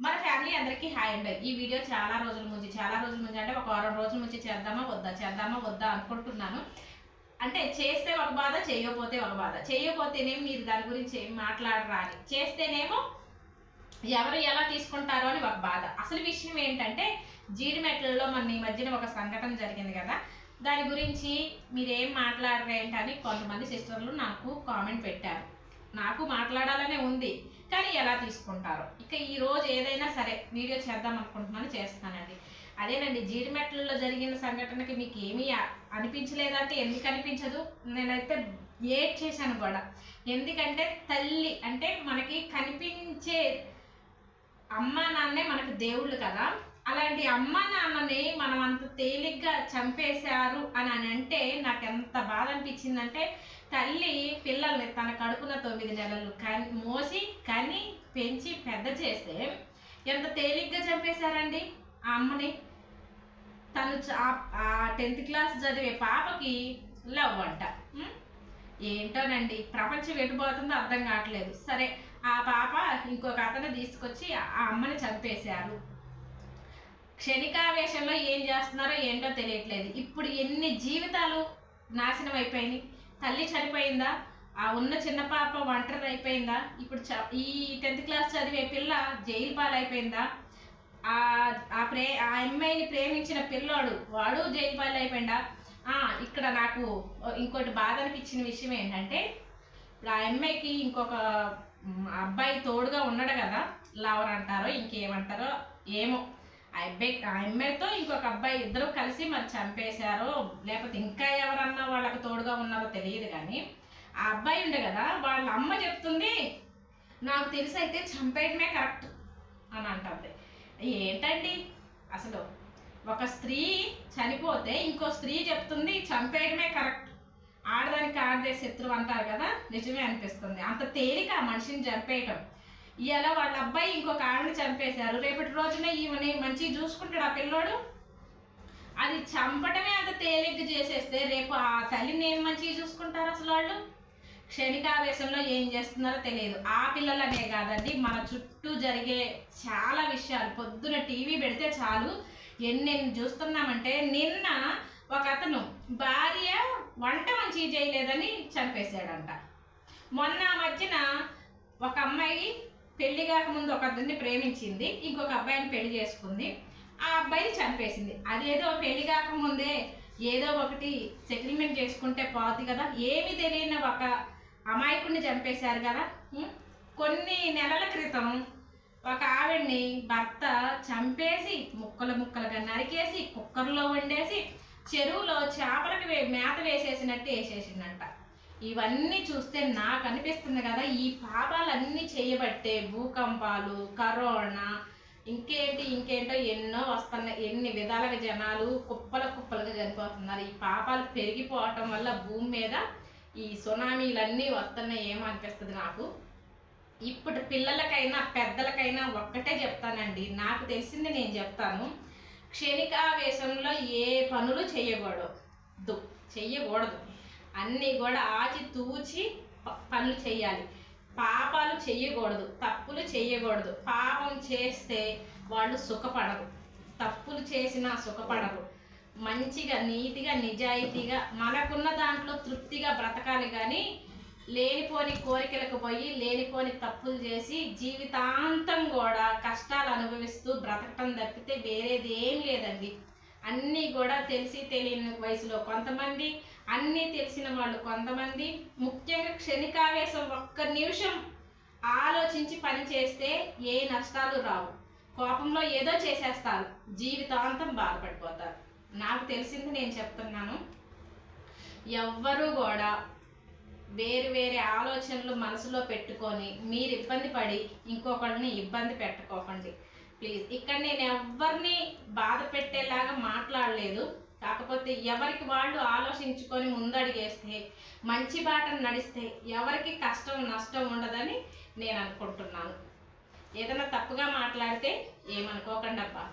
మన ఫ్యామిలీ అందరికీ హాయ్ అండి. ఈ వీడియో చాలా రోజుల నుంచి చాలా రోజుల నుంచి అంటే ఒక వారం రోజుల నుంచి చేద్దామా వద్దా చేద్దామా వద్దా అనుకుంటున్నాను. అంటే చేస్తే ఒక బాధ చేయకపోతే ఒక బాధ. చేయకపోతేనేమో మీరు దాని గురించి ఏం మాట్లాడరా అని. చేస్తేనేమో ఎవరు ఎలా తీసుకుంటారో అని ఒక బాధ. అసలు విషయం ఏంటంటే జీడిమెట్లలో మన ఈ మధ్యన ఒక సంఘటన జరిగింది కదా. దాని గురించి మీరు మాట్లాడరేంటని కొంతమంది సిస్టర్లు నాకు కామెంట్ పెట్టారు. నాకు మాట్లాడాలనే ఉంది. కానీ ఎలా తీసుకుంటారో. ఇక ఈ రోజు ఏదైనా సరే వీడియో చేద్దాం అనుకుంటున్నాను చేస్తానండి. అదేనండి జీడిమెట్లలో జరిగిన సంఘటనకి మీకు ఏమీ అనిపించలేదంటే ఎందుకు అనిపించదు? నేనైతే ఏడ్ చేశాను కూడా. ఎందుకంటే తల్లి అంటే మనకి కనిపించే అమ్మ నాన్నే మనకు దేవుళ్ళు కదా. అలాంటి అమ్మ నాన్నని మనం అంత తేలిగ్గా చంపేశారు అని అని అంటే నాకు ఎంత బాధ అనిపించిందంటే తల్లి పిల్లల్ని తన కడుపున తొమ్మిది నెలలు కని మోసి కని పెంచి పెద్ద చేస్తే ఎంత తేలిగ్గా చంపేశారండి ఆ అమ్మని? తను ఆ టెన్త్ క్లాస్ చదివే పాపకి లవ్ అంట. ఏంటోనండి ప్రపంచం ఎటుపోతుందో అర్థం కావట్లేదు. సరే ఆ పాప ఇంకొక అతను తీసుకొచ్చి ఆ అమ్మని చంపేశారు. క్షణికావేశంలో ఏం చేస్తున్నారో ఏంటో తెలియట్లేదు. ఇప్పుడు ఎన్ని జీవితాలు నాశనం అయిపోయినాయి? తల్లి చనిపోయిందా? ఆ ఉన్న చిన్న పాప ఒంటరి అయిపోయిందా? ఇప్పుడు చ- ఈ టెన్త్ క్లాస్ చదివే పిల్ల జైలు పాలైపోయిందా? ఆ ప్రే ఆ అమ్మాయిని ప్రేమించిన పిల్లోడు వాడు జైలు పాలైపోయిందా? అయిపోయిందా ఆ, ఇక్కడ నాకు ఇంకోటి బాధ అనిపించిన విషయం ఏంటంటే ఇప్పుడు ఆ అమ్మాయికి ఇంకొక అబ్బాయి తోడుగా ఉన్నాడు కదా లవర్ అంటారో ఇంకేమంటారో ఏమో. అబ్బాయి ఆ అమ్మాయితో ఇంకొక అబ్బాయి ఇద్దరు కలిసి మరి చంపేశారో లేకపోతే ఇంకా ఎవరన్నా వాళ్ళకి తోడుగా ఉన్నారో తెలియదు కానీ ఆ అబ్బాయి ఉండే కదా వాళ్ళ అమ్మ చెప్తుంది నాకు తెలిసి అయితే చంపేయడమే కరెక్ట్ అని అంటుంది. ఏంటండి? అసలు ఒక స్త్రీ చనిపోతే ఇంకో స్త్రీ చెప్తుంది చంపేయడమే కరెక్ట్ ఆడదానికి ఆడదే శత్రువు అంటారు కదా నిజమే అనిపిస్తుంది. అంత తేలిక ఆ మనిషిని చంపేయటం. ఇలా వాళ్ళ అబ్బాయి ఇంకొక ఆవిడని చంపేశారు. రేపటి రోజున ఈమెని మంచిగా చూసుకుంటాడు ఆ పిల్లోడు. అది చంపటమే అంత తేలిగ్గా చేసేస్తే రేపు ఆ తల్లిని ఏం మంచిగా చూసుకుంటారు అసలు వాళ్ళు? క్షణికావేశంలో ఏం చేస్తున్నారో తెలియదు. ఆ పిల్లలనే కాదండి మన చుట్టూ జరిగే చాలా విషయాలు. పొద్దున టీవీ పెడితే చాలు ఎన్నెన్ని చూస్తున్నామంటే నిన్న ఒక అతను భార్య వంట మంచిగా చేయలేదని చంపేశాడంట. మొన్న మధ్యన పెళ్ళి కాకముందు ఒక అతన్ని ప్రేమించింది ఇంకొక అబ్బాయిని పెళ్ళి చేసుకుంది. ఆ అబ్బాయిని చంపేసింది. అదేదో పెళ్ళి కాకముందే ఏదో ఒకటి సెటిల్మెంట్ చేసుకుంటే పోతుంది కదా. ఏమి తెలియని ఒక అమాయకుడిని చంపేశారు కదా. కొన్ని నెలల క్రితం ఒక ఆవిడ్ని భర్త చంపేసి ముక్కలు ముక్కలుగా నరికేసి కుక్కర్లో వండేసి చెరువులో చేపలకి వే- మేత వేసేసినట్టు వేసేసిందంట. ఇవన్నీ చూస్తే నాకు అనిపిస్తుంది కదా ఈ పాపాలన్నీ చేయబట్టే భూకంపాలు కరోనా ఇంకేంటి ఇంకేంటో ఎన్నో వస్తున్నాయి. ఎన్ని విధాలుగా జనాలు కుప్పల కుప్పలుగా చనిపోతున్నారు. ఈ పాపాలు పెరిగిపోవటం వల్ల భూమి మీద ఈ సునామీలన్నీ వస్తున్నాయి ఏమో అనిపిస్తుంది నాకు. ఇప్పుడు పిల్లలకైనా పెద్దలకైనా ఒక్కటే చెప్తానండి. నాకు తెలిసింది నేను చెప్తాను. క్షణికావేశంలో ఏ పనులు చేయకూడదు. చెయ్యకూడదు అన్నీ కూడా ఆచి తూచి ప- పనులు చేయాలి పాపాలు చేయకూడదు తప్పులు చేయకూడదు పాపం చేస్తే వాళ్ళు సుఖపడరు. తప్పులు చేసినా సుఖపడరు. మంచిగా నీతిగా నిజాయితీగా మనకున్న దాంట్లో తృప్తిగా బ్రతకాలి కానీ లేనిపోని కోరికలకు పోయి లేనిపోని తప్పులు చేసి జీవితాంతం కూడా కష్టాలు అనుభవిస్తూ బ్రతకటం తప్పితే వేరేది ఏం లేదండి. అన్నీ కూడా తెలిసి తెలియని వయసులో కొంతమంది అన్నీ తెలిసిన వాళ్ళు. కొంతమంది ముఖ్యంగా క్షణికావేశం ఒక్క నిమిషం ఆలోచించి పని చేస్తే ఏ నష్టాలు రావు. కోపంలో ఏదో చేసేస్తారు. జీవితాంతం బాధపడిపోతారు. నాకు తెలిసింది నేను చెప్తున్నాను. ఎవ్వరూ కూడా వేరు వేరే ఆలోచనలు మనసులో పెట్టుకొని మీరు ఇబ్బంది పడి ఇంకొకరిని ఇబ్బంది పెట్టుకోకండి. ప్లీజ్. ఇక్కడ నేను ఎవరిని బాధ పెట్టేలాగా మాట్లాడలేదు. కాకపోతే ఎవరికి వాళ్ళు ఆలోచించుకొని ముందడిగేస్తే మంచి బాటను నడిస్తే ఎవరికి కష్టం నష్టం ఉండదని నేను అనుకుంటున్నాను. ఏదైనా తప్పుగా మాట్లాడితే ఏమనుకోకండి అబ్బా